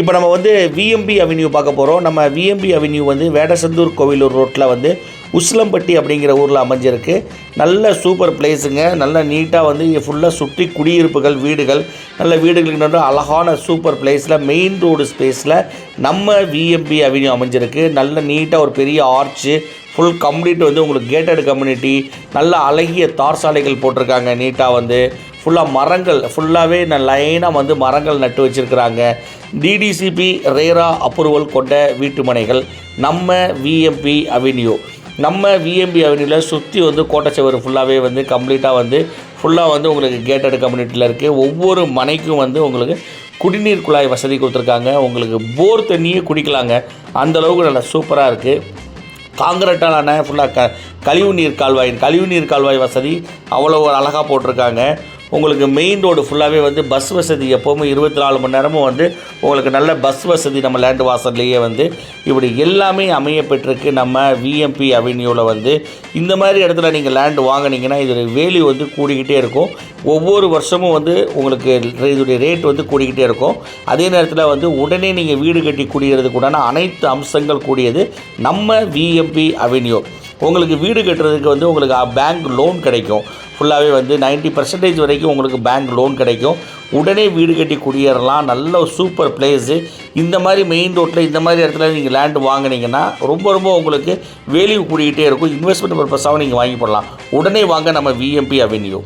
இப்போ நம்ம வந்து விஎம்பி அவென்யூ பார்க்க போகிறோம் நம்ம விஎம்பி அவென்யூ வந்து வேடசந்தூர் கோவிலூர் ரோட்டில் வந்து உசிலம்பட்டி அப்படிங்கிற ஊரில் அமைஞ்சிருக்கு. நல்ல சூப்பர் பிளேஸுங்க. நல்ல நீட்டாக வந்து இங்கே ஃபுல்லாக சுற்றி குடியிருப்புகள் வீடுகள் நல்ல வீடுகளுக்கு அழகான சூப்பர் பிளேஸில் மெயின் ரோடு ஸ்பேஸில் நம்ம விஎம்பி அவென்யூ அமைஞ்சிருக்கு. நல்ல நீட்டாக ஒரு பெரிய ஆர்ச்சு ஃபுல் கம்ப்ளீட் வந்து உங்களுக்கு கேட்டட் கம்யூனிட்டி நல்ல அழகிய தார் சாலைகள் போட்டிருக்காங்க நீட்டாக வந்து. ஃபுல்லாக மரங்கள் ஃபுல்லாகவே லைனாக வந்து மரங்கள் நட்டு வச்சுருக்கிறாங்க. டிடிசிபி ரேரா அப்ரூவல் கொண்ட வீட்டுமனைகள் நம்ம விஎம்பி அவென்யூ நம்ம விஎம்பி அவென்யூவில் சுற்றி வந்து கோட்டச்சவர் ஃபுல்லாகவே வந்து கம்ப்ளீட்டாக வந்து ஃபுல்லாக வந்து உங்களுக்கு கேட்டட் கம்யூனிட்டியில் இருக்குது ஒவ்வொரு மனைக்கும் வந்து உங்களுக்கு குடிநீர் குழாய் வசதி கொடுத்துருக்காங்க. உங்களுக்கு போர் தண்ணியே குடிக்கலாங்க. அந்த அளவுக்கு நல்லா சூப்பராக இருக்குது காங்கிரட்டாலான ஃபுல்லாக க கழிவு நீர் கால்வாய் கழிவு நீர் கால்வாய் வசதி அவ்வளோ ஒரு அழகாக போட்டிருக்காங்க. உங்களுக்கு மெயின் ரோடு ஃபுல்லாகவே வந்து பஸ் வசதி எப்போவுமே இருபத்தி நாலு மணி நேரமும் வந்து உங்களுக்கு நல்ல பஸ் வசதி நம்ம லேண்டு வாசல்லையே வந்து இப்படி எல்லாமே அமைய பெற்றிருக்கு நம்ம விஎம்பி அவென்யூவில் வந்து. இந்த மாதிரி இடத்துல நீங்கள் லேண்டு வாங்குனீங்கன்னா இதோடைய வேல்யூ வந்து கூடிக்கிட்டே இருக்கும். ஒவ்வொரு வருஷமும் வந்து உங்களுக்கு இதோடைய ரேட் வந்து கூடிக்கிட்டே இருக்கும். அதே நேரத்தில் வந்து உடனே நீங்கள் வீடு கட்டி குடிக்கிறதுக்கு உண்டான அனைத்து அம்சங்கள் கூடியது நம்ம விஎம்பி அவென்யூ உங்களுக்கு வீடு கட்டுறதுக்கு வந்து உங்களுக்கு பேங்க் லோன் கிடைக்கும். ஃபுல்லாகவே வந்து 90% பர்சன்டேஜ் வரைக்கும் உங்களுக்கு பேங்க் லோன் கிடைக்கும். உடனே வீடு கட்டி குடியேறலாம். நல்ல சூப்பர் பிளேஸு இந்த மாதிரி மெயின் ரோட்டில் இந்த மாதிரி இடத்துல நீங்கள் லேண்டு வாங்குனீங்கன்னா ரொம்ப ரொம்ப உங்களுக்கு வேல்யூ கூடிக்கிட்டே இருக்கும். இன்வெஸ்ட்மெண்ட் பர்பஸாகவும் நீங்கள் வாங்கி போடலாம். உடனே வாங்க நம்ம விஎம்பி அவென்யூ